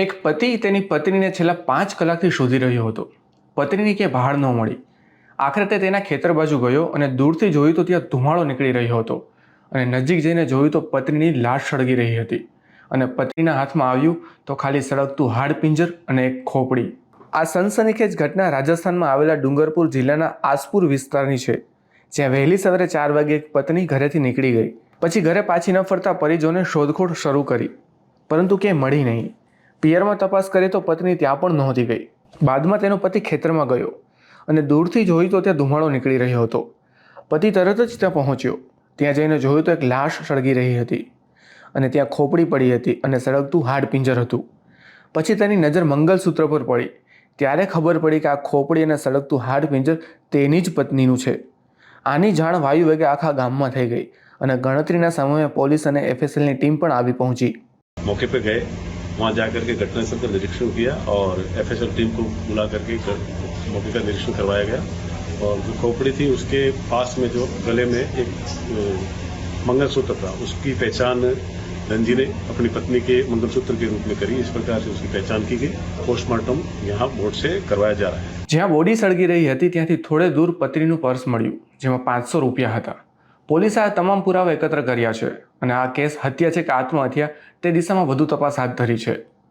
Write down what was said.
એક પતિ તેની પત્નીને છેલ્લા પાંચ કલાકથી શોધી રહ્યો હતો. પત્નીની ક્યાંય બહાર ન મળી. આખરે તે તેના ખેતર બાજુ ગયો અને દૂરથી જોયું તો ત્યાં ધુમાડો નીકળી રહ્યો હતો. અને નજીક જઈને જોયું તો પત્નીની લાશ સળગી રહી હતી. અને પત્નીના હાથમાં આવ્યું તો ખાલી સળગતું હાડપિંજર અને એક ખોપડી. આ સનસનીખેજ ઘટના રાજસ્થાનમાં આવેલા ડુંગરપુર જિલ્લાના આસપુર વિસ્તારની છે. જ્યાં વહેલી સવારે ચાર વાગે એક પત્ની ઘરેથી નીકળી ગઈ. પછી ઘરે પાછી ન ફરતા પરિજોને શોધખોળ શરૂ કરી. પરંતુ ક્યાંય મળી નહીં. પિયરમાં તપાસ કરીએ તો પત્ની ત્યાં પણ નહોતી ગઈ. બાદમાં તેનો પતિ ખેતરમાં ગયો અને દૂરથી જોયું તો ત્યાં ધુમાડો નીકળી રહ્યો હતો. પતિ તરત જ ત્યાં પહોંચ્યો. ત્યાં જઈને જોયું તો એક લાશ સળગી રહી હતી અને ત્યાં ખોપડી પડી હતી અને સળગતું હાડપિંજર હતું. પછી તેની નજર મંગલસૂત્ર પર પડી. ત્યારે ખબર પડી કે આ ખોપડી અને સળગતું હાડપિંજર તેની જ પત્નીનું છે. આની જાણ વાયુ વેગે આખા ગામમાં થઈ ગઈ અને ગણતરીના સમયે પોલીસ અને એફએસએલની ટીમ પણ આવી પહોંચી. મોકે પે ગયે? वहाँ जाकर के घटनास्थल का निरीक्षण किया और एफएसएल टीम को बुला करके कर- मौके का निरीक्षण करवाया गया और जो खोपड़ी थी उसके पास में जो गले में एक अ, मंगलसूत्र था उसकी पहचान रंजी ने अपनी पत्नी के मंगलसूत्र के रूप में करी इस प्रकार से उसकी पहचान की गई पोस्टमार्टम यहाँ बोर्ड से करवाया जा रहा है જ્યાં બોડી સળગી રહી હતી ત્યાંથી થોડે દૂર પત્નીનું પર્સ મળ્યું જેમાં પાંચસો રૂપિયા હતા પોલીસે તમામ પુરાવા એકત્ર કર્યા છે અને આ કેસ હત્યા છે કે આત્મહત્યા તે દિશામાં વધુ તપાસ હાથ ધરી છે.